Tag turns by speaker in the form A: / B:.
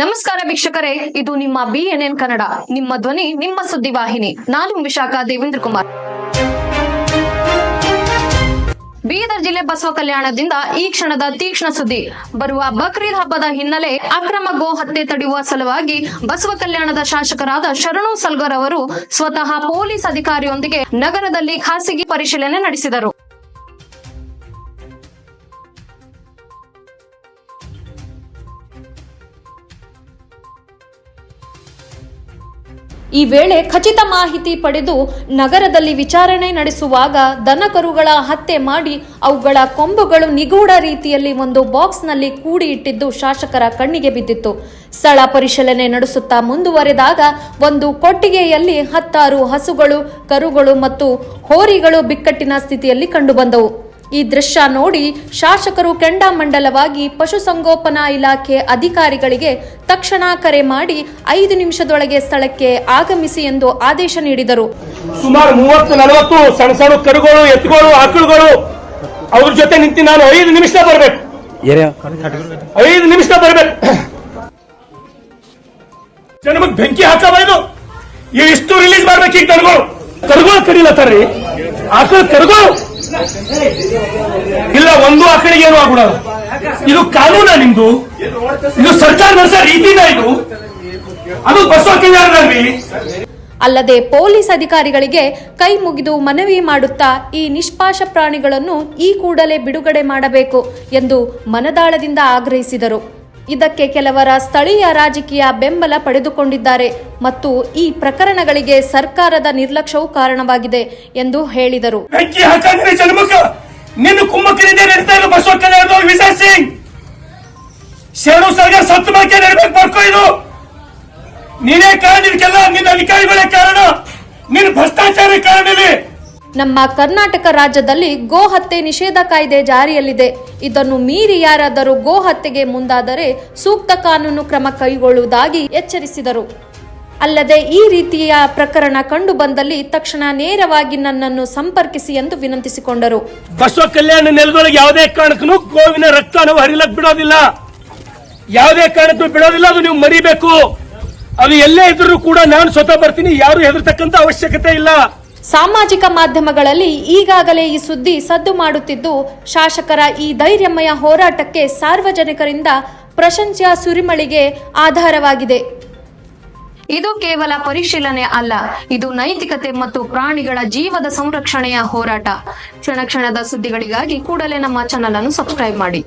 A: ನಮಸ್ಕಾರ ವೀಕ್ಷಕರೇ, ಇದು ನಿಮ್ಮ ಬಿಎನ್ಎನ್ ಕನ್ನಡ, ನಿಮ್ಮ ಧ್ವನಿ, ನಿಮ್ಮ ಸುದ್ದಿವಾಹಿನಿ ನಾನು ವಿಶಾಖ ದೇವೇಂದ್ರ ಕುಮಾರ್. ಬೀದರ್ ಜಿಲ್ಲೆ ಬಸವ ಕಲ್ಯಾಣದಿಂದ ಈ ಕ್ಷಣದ ತೀಕ್ಷ್ಣ ಸುದ್ದಿ. ಬರುವ ಬಕ್ರೀದ್ ಹಬ್ಬದ ಹಿನ್ನೆಲೆ ಅಕ್ರಮ ಗೋ ಹತ್ಯೆ ತಡೆಯುವ ಸಲುವಾಗಿ ಬಸವ ಕಲ್ಯಾಣದ ಶಾಸಕರಾದ ಶರಣು ಸಲ್ಗರ್ ಅವರು ಸ್ವತಃ ಪೊಲೀಸ್ ಅಧಿಕಾರಿಯೊಂದಿಗೆ ನಗರದಲ್ಲಿ ಖಾಸಗಿ ಪರಿಶೀಲನೆ ನಡೆಸಿದರು.
B: ಈ ವೇಳೆ ಖಚಿತ ಮಾಹಿತಿ ಪಡೆದು ನಗರದಲ್ಲಿ ವಿಚಾರಣೆ ನಡೆಸುವಾಗ ದನಕರುಗಳ ಹತ್ಯೆ ಮಾಡಿ ಅವುಗಳ ಕೊಂಬುಗಳು ನಿಗೂಢ ರೀತಿಯಲ್ಲಿ ಒಂದು ಬಾಕ್ಸ್ನಲ್ಲಿ ಕೂಡಿ ಇಟ್ಟಿದ್ದು ಶಾಸಕರ ಕಣ್ಣಿಗೆ ಬಿದ್ದಿತ್ತು. ಸ್ಥಳ ಪರಿಶೀಲನೆ ನಡೆಸುತ್ತಾ ಮುಂದುವರೆದಾಗ ಒಂದು ಕೊಟ್ಟಿಗೆಯಲ್ಲಿ ಹತ್ತಾರು ಹಸುಗಳು, ಕರುಗಳು ಮತ್ತು ಹೋರಿಗಳು ಬಿಕ್ಕಟ್ಟಿನ ಸ್ಥಿತಿಯಲ್ಲಿ ಕಂಡುಬಂದವು. ಈ ದೃಶ್ಯ ನೋಡಿ ಶಾಸಕರು ಕೆಂಡಾಮಂಡಲವಾಗಿ ಪಶುಸಂಗೋಪನಾ ಇಲಾಖೆ ಅಧಿಕಾರಿಗಳಿಗೆ ತಕ್ಷಣ ಕರೆ ಮಾಡಿ ಐದು ನಿಮಿಷದೊಳಗೆ ಸ್ಥಳಕ್ಕೆ ಆಗಮಿಸಿ ಎಂದು ಆದೇಶ ನೀಡಿದರು.
C: ಸುಮಾರು ಮೂವತ್ತು ನಲವತ್ತು ಸಣ್ಣ ಸಣ್ಣ ಕರುಗಳು ಎತ್ತುಗಳು ಆಕಳುಗಳು ಅವ್ರ ಜೊತೆ ನಿಂತು ನಾನು ಐದು ನಿಮಿಷ ಬರಬೇಕು.
D: ಏರಿಯಾ?
C: ಐದು ನಿಮಿಷ ಬರಬೇಕು. ಜನಮಗ್ ಬೆಂಕಿ ಹಾಕಬಾರ್ದು. ಇಷ್ಟು ರಿಲೀಸ್ ಮಾಡ್ಬೇಕು ಈಗ ಕರುಗಳು ಕರುಗಳು ಕಡಿಲತ್ತಾರ್ರಿ ಆಕಳು ಕರುಗಳು. ಇಲ್ಲ, ಒಂದು ಆಕಳಿಗೆ ಏನು ಆಗ್ಬಿಡಲ್ಲ. ಇದು ಕಾನೂನ ನಿಮ್ದು. ಇದು ಸರ್ಕಾರ ನಡೆಸೋ ರೀತಿನ ಇದು. ಅದು ಬಸವ
B: ಅಲ್ಲದೆ ಪೊಲೀಸ್ ಅಧಿಕಾರಿಗಳಿಗೆ ಕೈ ಮುಗಿದು ಮನವಿ ಮಾಡುತ್ತಾ ಈ ನಿಷ್ಪಾಶ ಪ್ರಾಣಿಗಳನ್ನು ಈ ಕೂಡಲೇ ಬಿಡುಗಡೆ ಮಾಡಬೇಕು ಎಂದು ಮನದಾಳದಿಂದ ಆಗ್ರಹಿಸಿದರು. ಇದಕ್ಕೆ ಕೆಲವರ ಸ್ಥಳೀಯ ರಾಜಕೀಯ ಬೆಂಬಲ ಪಡೆದುಕೊಂಡಿದ್ದಾರೆ ಮತ್ತು ಈ ಪ್ರಕರಣಗಳಿಗೆ ಸರ್ಕಾರದ ನಿರ್ಲಕ್ಷ್ಯವು ಕಾರಣವಾಗಿದೆ ಎಂದು ಹೇಳಿದರು.
C: ನೀನೇ ಕಾರಣ ನಿನ್ನ ಅಧಿಕಾರಿಗಳೇ ಕಾರಣ. ನಿನ್ನ ಭ್ರಷ್ಟಾಚಾರ ಕಾರಣ ಇಲ್ಲಿ.
B: ನಮ್ಮ ಕರ್ನಾಟಕ ರಾಜ್ಯದಲ್ಲಿ ಗೋ ಹತ್ಯೆ ನಿಷೇಧ ಕಾಯ್ದೆ ಜಾರಿಯಲ್ಲಿದೆ. ಇದನ್ನು ಮೀರಿ ಯಾರಾದರೂ ಗೋ ಹತ್ಯೆಗೆ ಮುಂದಾದರೆ ಸೂಕ್ತ ಕಾನೂನು ಕ್ರಮ ಕೈಗೊಳ್ಳುವುದಾಗಿ ಎಚ್ಚರಿಸಿದರು. ಅಲ್ಲದೆ ಈ ರೀತಿಯ ಪ್ರಕರಣ ಕಂಡು ಬಂದಲ್ಲಿ ತಕ್ಷಣ ನೇರವಾಗಿ ನನ್ನನ್ನು ಸಂಪರ್ಕಿಸಿ ಎಂದು ವಿನಂತಿಸಿಕೊಂಡರು.
C: ಬಸವ ಕಲ್ಯಾಣ ನೆಲದೊಳಗೆ ಯಾವುದೇ ಕಾರಣಕ್ಕೂ ಗೋವಿನ ರಕ್ತ ಹರಿಲಕ್ ಬಿಡೋದಿಲ್ಲ. ಯಾವುದೇ ಕಾರಣಕ್ಕೂ ಬಿಡೋದಿಲ್ಲ, ಅದು ನೀವು ಮರಿಬೇಕು. ಅದು ಎಲ್ಲೇ ಇದ್ರೂ ಕೂಡ ನಾನು ಸ್ವತಃ ಬರ್ತೀನಿ, ಯಾರು ಹೆದರ್ತಕ್ಕಂತ ಅವಶ್ಯಕತೆ ಇಲ್ಲ.
B: ಸಾಮಾಜಿಕ ಮಾಧ್ಯಮಗಳಲ್ಲಿ ಈಗಾಗಲೇ ಈ ಸುದ್ದಿ ಸದ್ದು ಮಾಡುತ್ತಿದ್ದು, ಶಾಸಕರ ಈ ಧೈರ್ಯಮಯ ಹೋರಾಟಕ್ಕೆ ಸಾರ್ವಜನಿಕರಿಂದ ಪ್ರಶಂಸೆಯ ಸುರಿಮಳಿಗೆ ಆಧಾರವಾಗಿದೆ.
A: ಇದು ಕೇವಲ ಪರಿಶೀಲನೆ ಅಲ್ಲ, ಇದು ನೈತಿಕತೆ ಮತ್ತು ಪ್ರಾಣಿಗಳ ಜೀವದ ಸಂರಕ್ಷಣೆಯ ಹೋರಾಟ. ಕ್ಷಣ ಕ್ಷಣದ ಸುದ್ದಿಗಳಿಗಾಗಿ ಕೂಡಲೇ ನಮ್ಮ ಚಾನಲ್ ಅನ್ನು ಸಬ್ಸ್ಕ್ರೈಬ್ ಮಾಡಿ.